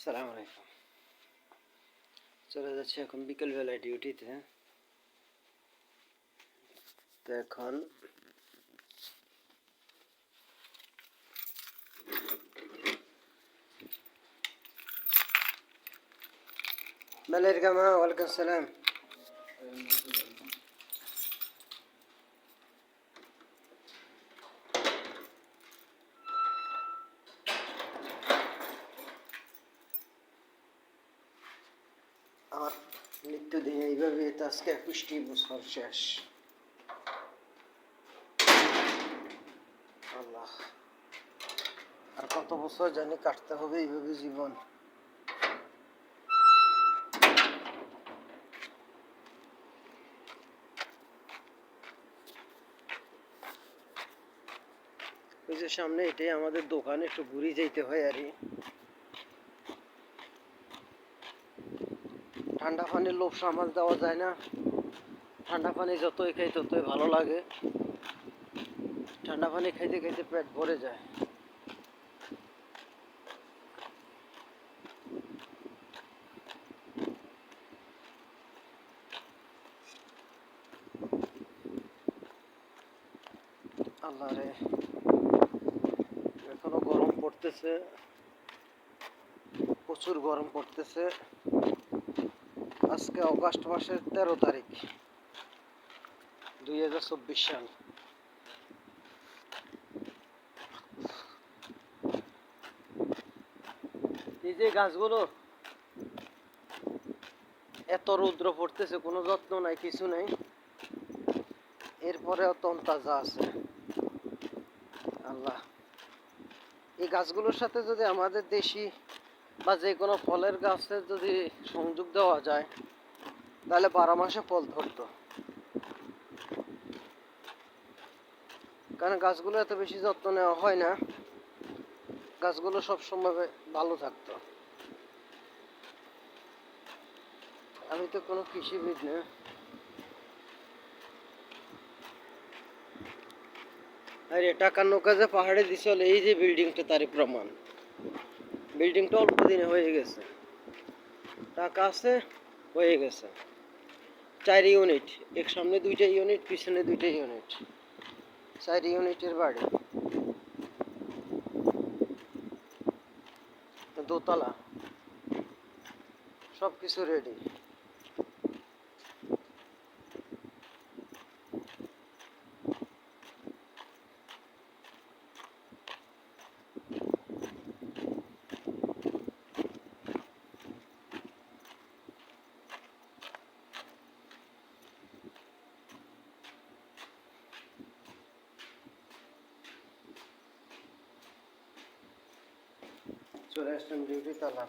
السلام عليكم चलो अच्छा, देखिए हम बिकल ड्यूटी थे। तो अखन मलेरगामा वालेकुम सलाम। নিত্যদিন এইভাবে আজকে একুশটি বছর শেষ। আল্লাহ। আর কত বছর জানি কাটতে হবে এইভাবে জীবন। সামনে এটাই আমাদের দোকানে, একটু ঘুরে যাইতে হয় আর ঠান্ডা পানির লোভ সামাল দেওয়া যায় না। ঠান্ডা পানি যতই খাই ততই ভালো লাগে। ঠান্ডা পানি খাইতে খাইতে পেট ভরে যায়। আল্লাহ রে, এখনও গরম পড়তেছে। প্রচুর গরম পড়তেছে। আজকে অগাস্ট মাসের তেরো তারিখ, দুই হাজার চব্বিশ সাল। এই যে গাছগুলো, এত রৌদ্র পড়তেছে, কোনো যত্ন নাই, কিছু নাই। এরপরেও তন্তাজা আছে। আল্লাহ। এই গাছগুলোর সাথে যদি আমাদের দেশি বা যে কোনো ফলের গাছের যদি সংযোগ দেওয়া যায়, তাহলে বারো মাসে ফল ধরতো। কারণ গাছগুলো এত বেশি যত্ন নেওয়া হয় না, গাছগুলো সবসময় ভালো থাকতো। আমি তো কোনো কৃষিবিদ না। আরে, টাকার নৌকা যে পাহাড়ে দিছিল এই যে বিল্ডিংটা তারই প্রমাণ। বিল্ডিংটা অল্প দিনে হয়ে গেছে। টাকা আছে, হয়ে গেছে। চার ইউনিট, এক সামনে দুইটা ইউনিট, পিছনে দুইটা ইউনিট। চার ইউনিটের বাড়ি। দোতলা। সব কিছু রেডি চলে আসলাম ডিউটি তালা